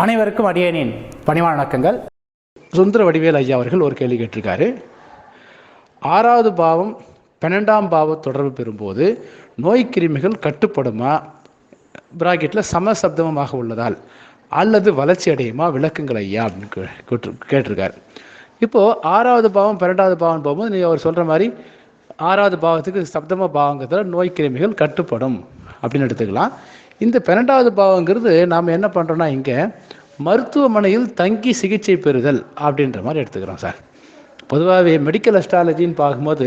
அனைவருக்கும் அடியேனின் பணிவான வணக்கங்கள். சுந்தர வடிவேல் ஐயா அவர்கள் ஒரு கேள்வி கேட்டிருக்காரு. ஆறாவது பாவம் பன்னெண்டாம் பாவ தொடர்பு பெறும்போது நோய் கிருமிகள் கட்டுப்படுமா? பிராக்கெட்டில் சமசப்தமமாக உள்ளதால் அல்லது வளர்ச்சி அடையுமா? விளக்குங்கள் ஐயா அப்படின்னு கே- கேட்டிருக்காரு. இப்போது ஆறாவது பாவம் பன்னெண்டாவது பாவம் போகும்போது நீ அவர் சொல்கிற மாதிரி ஆறாவது பாவத்துக்கு சப்தம பாவங்கிறதுல நோய் கிருமிகள் கட்டுப்படும் அப்படின்னு எடுத்துக்கலாம். இந்த பன்னெண்டாவது பாவங்கிறது நாம் என்ன பண்ணுறோன்னா இங்கே மருத்துவமனையில் தங்கி சிகிச்சை பெறுதல் அப்படின்ற மாதிரி எடுத்துக்கிறோம் சார். பொதுவாகவே மெடிக்கல் அஸ்ட்ராலஜின்னு பார்க்கும்போது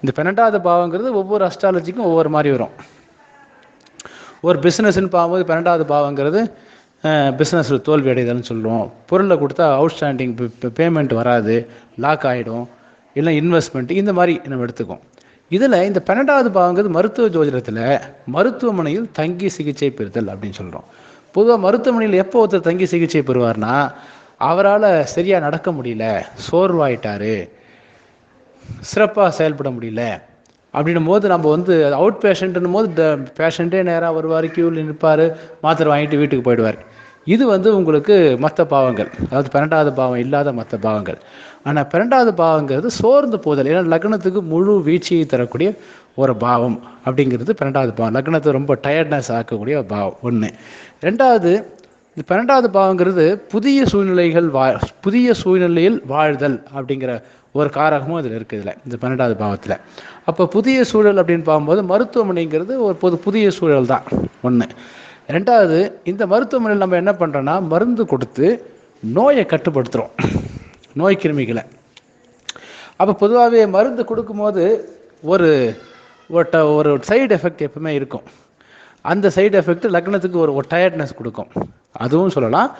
இந்த பன்னெண்டாவது பாவங்கிறது ஒவ்வொரு அஸ்ட்ராலஜிக்கும் ஒவ்வொரு மாதிரி வரும். ஒரு பிஸ்னஸ்ன்னு பார்க்கும்போது பன்னெண்டாவது பாவங்கிறது பிஸ்னஸில் தோல்வி அடைதல்னு சொல்லுவோம். பொருளை கொடுத்தா அவுட்ஸ்டாண்டிங் பேமெண்ட் வராது லாக் ஆகிடும் இல்லை இன்வெஸ்ட்மெண்ட் இந்த மாதிரி நம்ம எடுத்துக்கோம் இதில் இந்த பன்னெண்டாவது பாவங்கிறது மருத்துவ ஜோதிடத்தில் மருத்துவமனையில் தங்கி சிகிச்சை பெறுதல் அப்படின்னு சொல்கிறோம் பொதுவாக மருத்துவமனையில் எப்போ ஒருத்தர் தங்கி சிகிச்சை பெறுவார்னா அவரால் சரியாக நடக்க முடியல சோர்வாயிட்டார் சிறப்பாக செயல்பட முடியல அப்படின்னும் போது நம்ம வந்து அவுட் பேஷண்ட்னும் போது பேஷண்ட்டே நேராக வருவார் க்யூவில் நிற்பார் மாத்திரை வாங்கிட்டு வீட்டுக்கு போயிடுவார். இது வந்து உங்களுக்கு மற்ற பாவங்கள். அதாவது பன்னெண்டாவது பாவம் இல்லாத மற்ற பாவங்கள். ஆனால் பன்னெண்டாவது பாவங்கிறது சோர்ந்து போதல். ஏன்னா லக்னத்துக்கு முழு வீழ்ச்சியை தரக்கூடிய ஒரு பாவம் அப்படிங்கிறது பன்னெண்டாவது பாவம். லக்னத்தை ரொம்ப டயர்ட்னஸ் ஆக்கக்கூடிய பாவம் ஒன்று ரெண்டாவது இந்த பன்னெண்டாவது பாவங்கிறது புதிய சூழ்நிலைகள் வா புதிய சூழ்நிலையில் வாழ்தல் அப்படிங்கிற ஒரு காரகமும் அதில் இருக்குது இதில் இந்த பன்னெண்டாவது பாவத்தில். அப்போ புதிய சூழல் அப்படின்னு பார்க்கும்போது மருத்துவமனைங்கிறது ஒரு பொது புதிய சூழல் தான் ஒன்று ரெண்டாவது இந்த மருத்துவமனையில் நம்ம என்ன பண்ணுறோன்னா மருந்து கொடுத்து நோயை கட்டுப்படுத்துகிறோம் நோய் கிருமிகளை. அப்போ பொதுவாகவே மருந்து கொடுக்கும்போது ஒரு ஒரு ஒரு சைடு எஃபெக்ட் எப்பவுமே இருக்கும். அந்த சைடு எஃபெக்ட் லக்னத்துக்கு ஒரு ஒரு டயர்ட்னஸ் கொடுக்கும். அதுவும் சொல்லலாம்.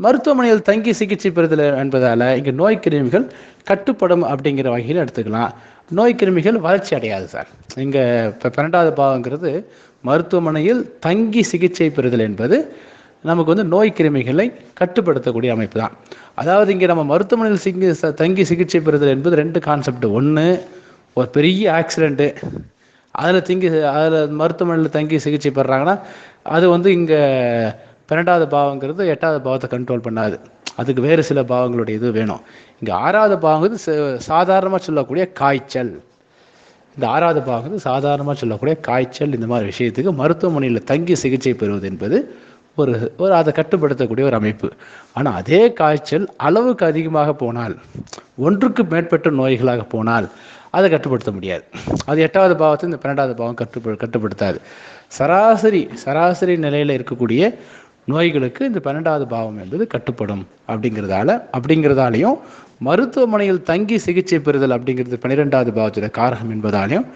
மருத்துவமனையில் தங்கி சிகிச்சை பெறுதல் என்பதால் இங்கே நோய் கிருமிகள் கட்டுப்படும் அப்படிங்கிற வகையில் எடுத்துக்கலாம். நோய் கிருமிகள் வளர்ச்சி அடையாது சார். இங்கே இப்போ பன்னெண்டாவது பாவங்கிறது மருத்துவமனையில் தங்கி சிகிச்சை பெறுதல் என்பது நமக்கு வந்து நோய் கிருமிகளை கட்டுப்படுத்தக்கூடிய அமைப்பு தான். அதாவது இங்கே நம்ம மருத்துவமனையில் சிங்கி ச- தங்கி சிகிச்சை பெறுதல் என்பது ரெண்டு கான்செப்ட் ஒன்று ஒரு பெரிய ஆக்சிடெண்ட்டு அதில் தங்கி அதில் மருத்துவமனையில் தங்கி சிகிச்சை பெறுறாங்கன்னா அது வந்து இங்கே பன்னெண்டாவது பாவங்கிறது எட்டாவது பாவத்தை கண்ட்ரோல் பண்ணாது. அதுக்கு வேறு சில பாவங்களுடைய இது வேணும். இங்கே ஆறாவது பாவங்கிறது சாதாரணமாக சொல்லக்கூடிய காய்ச்சல். இந்த ஆறாவது பாவங்கிறது சாதாரணமாக சொல்லக்கூடிய காய்ச்சல் இந்த மாதிரி விஷயத்துக்கு மருத்துவமனையில் தங்கி சிகிச்சை பெறுவது என்பது ஒரு ஒரு அதை கட்டுப்படுத்தக்கூடிய ஒரு அமைப்பு. ஆனால் அதே காய்ச்சல் அளவுக்கு அதிகமாக போனால் ஒன்றுக்கு மேற்பட்ட நோய்களாக போனால் அதை கட்டுப்படுத்த முடியாது. அது எட்டாவது பாவத்தை இந்த பன்னெண்டாவது பாவம் கட்டுப்ப கட்டுப்படுத்தாது. சராசரி சராசரி நிலையில் இருக்கக்கூடிய நோய்களுக்கு இந்த பன்னெண்டாவது பாவம் என்பது கட்டுப்படும் அப்படிங்கிறதால அப்படிங்கிறதாலையும் மருத்துவமனையில் தங்கி சிகிச்சை பெறுதல் அப்படிங்கிறது பன்னிரெண்டாவது பாவத்தோட காரகம் என்பதாலையும்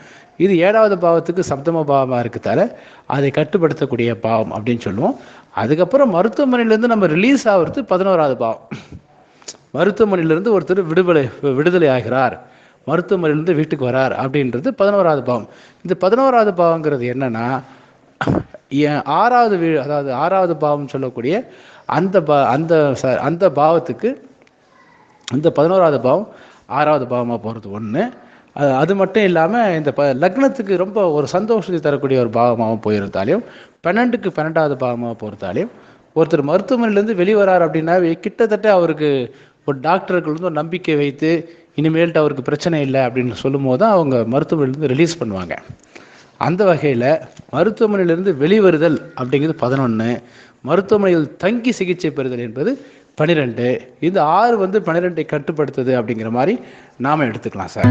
இது ஏழாவது பாவத்துக்கு சப்தம பாவமாக இருக்கிறதால அதை கட்டுப்படுத்தக்கூடிய பாவம் அப்படின்னு சொல்லுவோம். அதுக்கப்புறம் மருத்துவமனையிலேருந்து நம்ம ரிலீஸ் ஆகிறது பதினோராவது பாவம். மருத்துவமனையிலிருந்து ஒருத்தர் விடுதலை விடுதலை ஆகிறார். மருத்துவமனையிலிருந்து வீட்டுக்கு வரார் அப்படின்றது பதினோராவது பாவம். இந்த பதினோராவது பாவங்கிறது என்னன்னா ஆறாவது வீ அதாவது ஆறாவது பாவம் சொல்லக்கூடிய அந்த பா அந்த ச- அந்த பாவத்துக்கு இந்த பதினோராவது பாவம் ஆறாவது பாவமாக போகிறது ஒன்று அது மட்டும் இல்லாமல் இந்த ப லக்னத்துக்கு ரொம்ப ஒரு சந்தோஷத்தை தரக்கூடிய ஒரு பாவமாகவும் போயிருந்தாலையும் பன்னெண்டுக்கு பன்னெண்டாவது பாவமாக போகிறதாலையும் ஒருத்தர் மருத்துவமனையிலேருந்து வெளிவரார் அப்படின்னாவே கிட்டத்தட்ட அவருக்கு ஒரு டாக்டர்கள் வந்து ஒரு நம்பிக்கை வைத்து இனிமேல்ட்டு அவருக்கு பிரச்சனை இல்லை அப்படின்னு சொல்லும்போது தான் அவங்க மருத்துவமனையிலேருந்து ரிலீஸ் பண்ணுவாங்க. அந்த வகையில் மருத்துவமனையிலிருந்து வெளிவருதல் அப்படிங்கிறது பதினொன்று மருத்துவமனையில் தங்கி சிகிச்சை பெறுதல் என்பது பன்னிரெண்டு இந்த ஆறு வந்து பன்னிரெண்டை கட்டுப்படுத்துது அப்படிங்கிற மாதிரி நாம் எடுத்துக்கலாம் சார்.